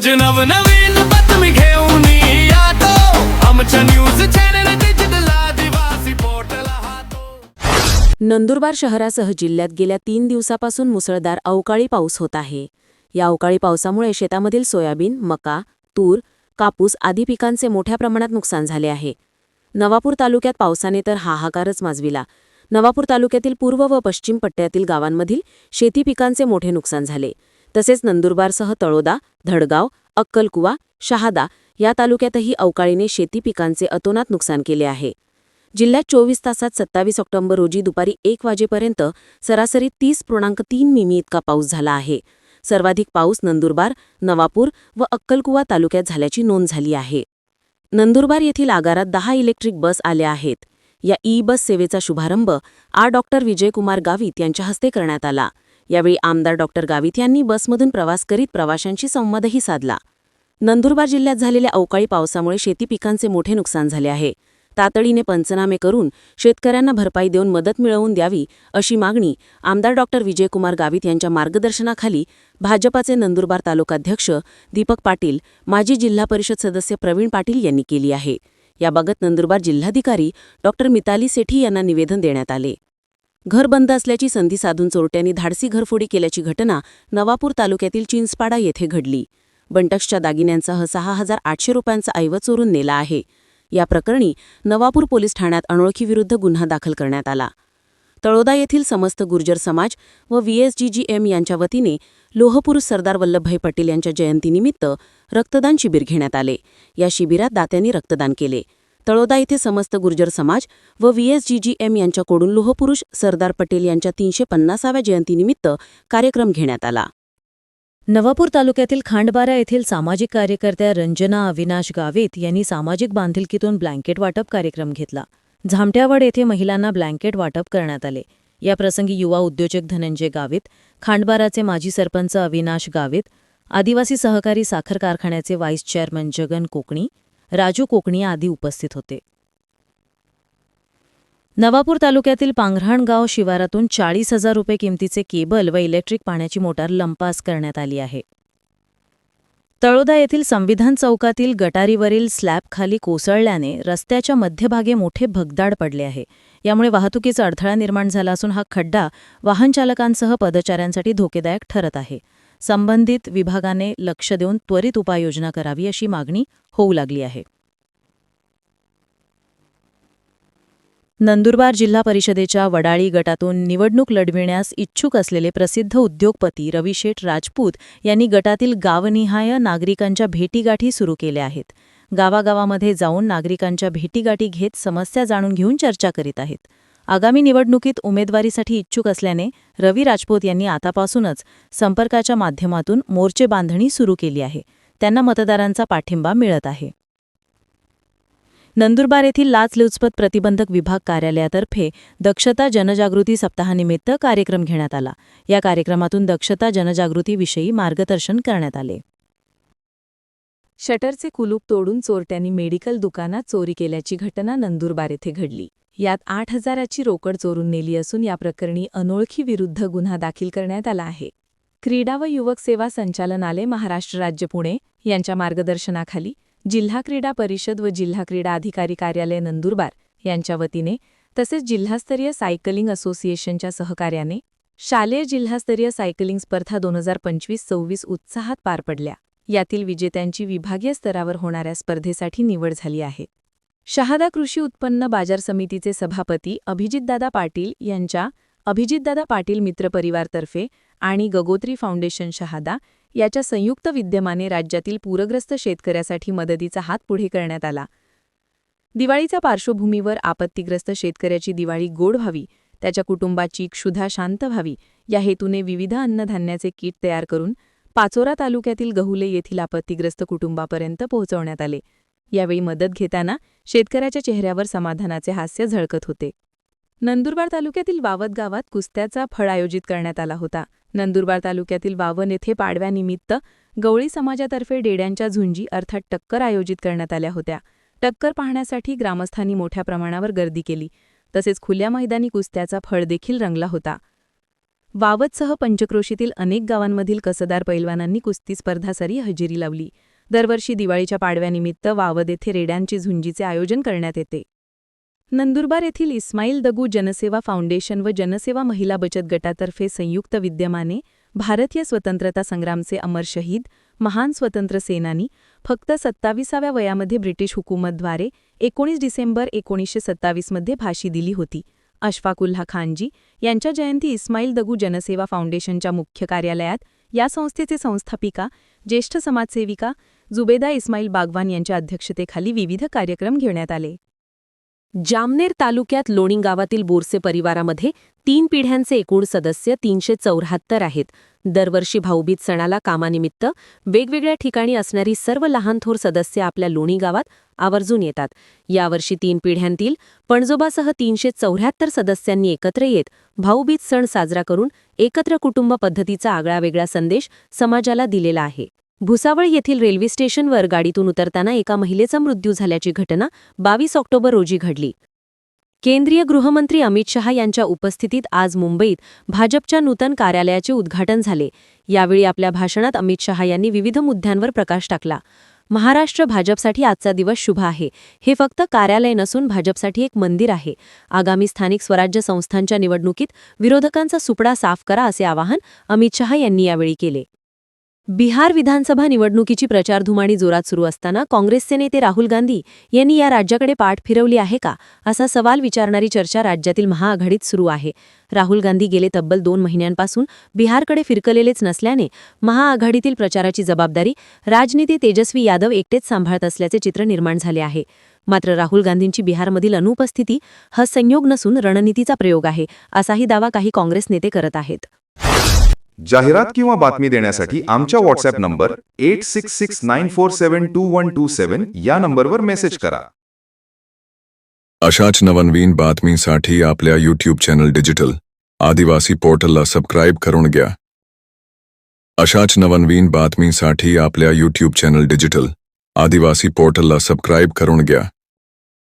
रोज नवनवीन बातमी घेऊन येतो. आमच्या न्यूज चॅनल डिजिटल हातो. नंदुरबार शहरासह जिल्ह्यात गेल्या तीन दिवसापासून मुसळधार अवकाळी पाऊस होत आहे. या अवकाळी पावसामुळे शेतामधील सोयाबीन मका तूर कापूस आदी पिकांचे मोठ्या प्रमाणात नुकसान झाले आहे. नवापूर तालुक्यात पावसाने तर हाहाकारच माजविला. नवापूर तालुक्यातील पूर्व व पश्चिम पट्ट्यातील गावांमधील शेती पिकांचे मोठे नुकसान झाले. तसेच नंदुरबारसह तळोदा धडगाव अक्कलकुवा शहादा या तालुक्यातही अवकाळीने शेती पिकांचे अतोनात नुकसान केले आहे. जिल्ह्यात चोवीस तासात सत्तावीस ऑक्टोबर रोजी दुपारी एक वाजेपर्यंत सरासरी तीस पूर्णांक तीन मिमी इतका पाऊस झाला आहे. सर्वाधिक पाऊस नंदुरबार नवापूर व अक्कलकुवा तालुक्यात झाल्याची नोंद झाली आहे. नंदुरबार येथील आगारात दहा इलेक्ट्रिक बस आल्या आहेत. या ई बस सेवेचा शुभारंभ आ डॉक्टर विजयकुमार गावित यांच्या हस्ते करण्यात आला. यावेळी आमदार डॉक्टर गावित यांनी बसमधून प्रवास करीत प्रवाशांशी संवादही साधला. नंदुरबार जिल्ह्यात झालेल्या अवकाळी पावसामुळे शेती पिकांचे मोठे नुकसान झाले आहे. तातडीने पंचनामे करून शेतकऱ्यांना भरपाई देऊन मदत मिळवून द्यावी अशी मागणी आमदार डॉक्टर विजयकुमार गावित यांच्या मार्गदर्शनाखाली भाजपाचे नंदुरबार तालुकाध्यक्ष दीपक पाटील माजी जिल्हा परिषद सदस्य प्रवीण पाटील यांनी केली आहे. याबाबत नंदुरबार जिल्हाधिकारी डॉक्टर मिताली सेठी यांना निवेदन देण्यात आले. घर बंद असल्याची संधी साधून चोरट्यांनी धाडसी घरफोडी केल्याची घटना नवापूर तालुक्यातील चिंचपाडा येथे घडली. बंटक्सच्या दागिन्यांसह सहा हजार आठशे रुपयांचा ऐवज चोरून नेला आहे. या प्रकरणी नवापूर पोलीस ठाण्यात अनोळखीविरुद्ध गुन्हा दाखल करण्यात आला. तळोदा येथील समस्त गुर्जर समाज व व्हीएसजीजीएम यांच्या वतीने लोहपुरुष सरदार वल्लभभाई पटेल यांच्या जयंतीनिमित्त रक्तदान शिबिर घेण्यात आले. या शिबिरात दात्यांनी रक्तदान केले. तळोदा येथे समस्त गुर्जर समाज व व्हीएसजीजीएम यांच्याकडून लोहपुरुष सरदार पटेल यांच्या तीनशे पन्नासाव्या जयंतीनिमित्त कार्यक्रम घेण्यात आला. नवापूर तालुक्यातील खांडबारा येथील सामाजिक कार्यकर्त्या रंजना अविनाश गावित यांनी सामाजिक बांधिलकीतून ब्लँकेट वाटप कार्यक्रम घेतला. झामट्यावड येथे महिलांना ब्लँकेट वाटप करण्यात आले. याप्रसंगी युवा उद्योजक धनंजय गावित खांडबाराचे माजी सरपंच अविनाश गावित आदिवासी सहकारी साखर कारखान्याचे व्हाईस चेअरमन जगन कोकणी राजू कोकणी आदी उपस्थित होते. नवापूर तालुक्यातील पांघराण गाव शिवारातून चाळीस हजार रुपये किमतीचे केबल व इलेक्ट्रिक पाण्याची मोटार लंपास करण्यात आली आहे. तळोदा येथील संविधान चौकातील गटारीवरील स्लॅब खाली कोसळल्याने रस्त्याच्या मध्यभागे मोठे भगदाड पडले आहे. यामुळे वाहतुकीचा अडथळा निर्माण झाला असून हा खड्डा वाहनचालकांसह पदचाऱ्यांसाठी धोकेदायक ठरत आहे. संबंधित विभागाने लक्ष देऊन त्वरित उपाययोजना करावी अशी मागणी होऊ लागली आहे. नंदुरबार जिल्हा परिषदेच्या वडाळी गटातून निवडणूक लढविण्यास इच्छुक असलेले प्रसिद्ध उद्योगपती रविशेठ राजपूत यांनी गटातील गावनिहाय नागरिकांच्या भेटीगाठी सुरू केल्या आहेत. गावागावामध्ये जाऊन नागरिकांच्या भेटीगाठी घेत समस्या जाणून घेऊन चर्चा करीत आहेत. आगामी निवडणुकीत उमेदवारीसाठी इच्छुक असल्याने रवी राजपूत यांनी आतापासूनच संपर्काच्या माध्यमातून मोर्चे बांधणी सुरू केली आहे. त्यांना मतदारांचा पाठिंबा मिळत आहे. नंदुरबार येथील लाचलुचपत प्रतिबंधक विभाग कार्यालयातर्फे दक्षता जनजागृती सप्ताहानिमित्त कार्यक्रम घेण्यात आला. या कार्यक्रमातून दक्षता जनजागृतीविषयी मार्गदर्शन करण्यात आले. शटरचे कुलूप तोडून चोरट्यांनी मेडिकल दुकानात चोरी केल्याची घटना नंदुरबार येथे घडली. यात आठ हजाराची रोकड चोरून नेली असून या प्रकरणी अनोळखी विरुद्ध गुन्हा दाखल करण्यात आला आहे. क्रीडा व युवक सेवा संचालनालय महाराष्ट्र राज्य पुणे यांच्या मार्गदर्शनाखाली जिल्हा क्रीडा परिषद व जिल्हा क्रीडा अधिकारी कार्यालय नंदुरबार यांच्या वतीने तसेच जिल्हास्तरीय सायकलिंग असोसिएशनच्या सहकार्याने शालेय जिल्हास्तरीय सायकलिंग स्पर्धा दोन हजार पंचवीस सव्वीस उत्साहात पार पडल्या. यातील विजेत्यांची विभागीय स्तरावर होणाऱ्या स्पर्धेसाठी निवड झाली आहे. शहादा कृषी उत्पन्न बाजार समितीचे सभापती अभिजितदादा पाटील यांच्या अभिजितदादा पाटील मित्र परिवारतर्फे आणि गगोत्री फाउंडेशन शहादा याच्या संयुक्त विद्यमाने राज्यातील पूरग्रस्त शेतकऱ्यासाठी मदतीचा हात पुढे करण्यात आला. दिवाळीच्या पार्श्वभूमीवर आपत्तीग्रस्त शेतकऱ्याची दिवाळी गोड व्हावी त्याच्या कुटुंबाची क्षुधा शांत व्हावी या हेतूने विविध अन्नधान्याचे किट तयार करून पाचोरा तालुक्यातील गहुले येथील आपत्तीग्रस्त कुटुंबापर्यंत पोहोचवण्यात आले. यावेळी मदत घेताना शेतकऱ्याच्या चेहऱ्यावर समाधानाचे हास्य झळकत होते. नंदुरबार तालुक्यातील वावद गावात कुस्त्याचा फळ आयोजित करण्यात आला होता. नंदुरबार तालुक्यातील वावन येथे पाडव्यानिमित्त गवळी समाजातर्फे डेड्यांच्या झुंजी अर्थात टक्कर आयोजित करण्यात आल्या होत्या. टक्कर पाहण्यासाठी ग्रामस्थांनी मोठ्या प्रमाणावर गर्दी केली. तसेच खुल्या मैदानी कुस्त्याचा फळ देखील रंगला होता. वावतसह पंचक्रोशीतील अनेक गावांमधील कसदार पैलवानांनी कुस्ती स्पर्धासरी हजेरी लावली. दरवर्षी दिवाळीच्या पाडव्यानिमित्त वावद येथे रेड्यांची झुंजीचे आयोजन करण्यात येते. नंदुरबार येथील इस्माईल दगू जनसेवा फाउंडेशन व जनसेवा महिला बचत गटातर्फे संयुक्त विद्यमाने भारतीय स्वतंत्रता संग्रामचे अमर शहीद महान स्वतंत्र सेनानी फक्त सत्ताविसाव्या वयामध्ये ब्रिटिश हुकूमतद्वारे एकोणीस डिसेंबर एकोणीसशे सत्तावीसमध्ये भाषी दिली होती. अशफाकुल्ला खानजी यांच्या जयंती इस्माईल दगू जनसेवा फाउंडेशनच्या मुख्य कार्यालयात या संस्थेचे संस्थापिका ज्येष्ठ समाजसेविका जुबेदा इस्माईल बागवान यांच्या अध्यक्षतेखाली विविध कार्यक्रम घेण्यात आले. जामनेर तालुक्यात लोणिंग गावातील बोरसे परिवारामध्ये तीन पिढ्यांचे एकूण सदस्य तीनशे चौऱ्याहत्तर आहेत. दरवर्षी भाऊबीज सणाला कामानिमित्त वेगवेगळ्या ठिकाणी असणारी सर्व लहान थोर सदस्य आपल्या लोणी गावात आवर्जून येतात. यावर्षी तीन पिढ्यांतील पणजोबासह तीनशे चौऱ्याहत्तर सदस्यांनी एकत्र येत भाऊबीज सण साजरा करून एकत्र कुटुंब पद्धतीचा आगळावेगळा संदेश समाजाला दिलेला आहे. भुसावळ येथील रेल्वे स्टेशनवर गाडीतून उतरताना एका महिलेचा मृत्यू झाल्याची घटना बावीस ऑक्टोबर रोजी घडली. केंद्रीय गृहमंत्री अमित शहा यांच्या उपस्थितीत आज मुंबईत भाजपच्या नूतन कार्यालयाचे उद्घाटन झाले. यावेळी आपल्या भाषणात अमित शहा यांनी विविध मुद्द्यांवर प्रकाश टाकला. महाराष्ट्र भाजपसाठी आजचा दिवस शुभ आहे. हे फक्त कार्यालय नसून भाजपसाठी एक मंदिर आहे. आगामी स्थानिक स्वराज्य संस्थांच्या निवडणुकीत विरोधकांचा सुपडा साफ करा असे आवाहन अमित शहा यांनी यावेळी केले. बिहार विधानसभा निवडणुकीची प्रचारधुमाणी जोरात सुरू असताना काँग्रेसचे नेते राहुल गांधी यांनी या राज्याकडे पाठ फिरवली आहे का असा सवाल विचारणारी चर्चा राज्यातील महाआघाडीत सुरू आहे. राहुल गांधी गेले तब्बल दोन महिन्यांपासून बिहारकडे फिरकलेलेच नसल्याने महाआघाडीतील प्रचाराची जबाबदारी राजनेते तेजस्वी यादव एकटेच सांभाळत असल्याचे चित्र निर्माण झाले आहे. मात्र राहुल गांधींची बिहारमधील अनुपस्थिती हा संयोग नसून रणनीतीचा प्रयोग आहे असाही दावा काही काँग्रेस नेते करत आहेत. जाहिरात किंवा बातमी देण्यासाठी आमच्या WhatsApp number eight six six nine four seven two one two seven या नंबरवर मेसेज करा. अशाच नवनवीन बातमीसाठी आपल्या यूट्यूब चॅनल डिजिटल आदिवासी पोर्टलला सबस्क्राईब करून घ्या. अशाच नवनवीन बातमीसाठी आपल्या यूट्यूब चॅनल डिजिटल आदिवासी पोर्टलला सबस्क्राईब करून घ्या.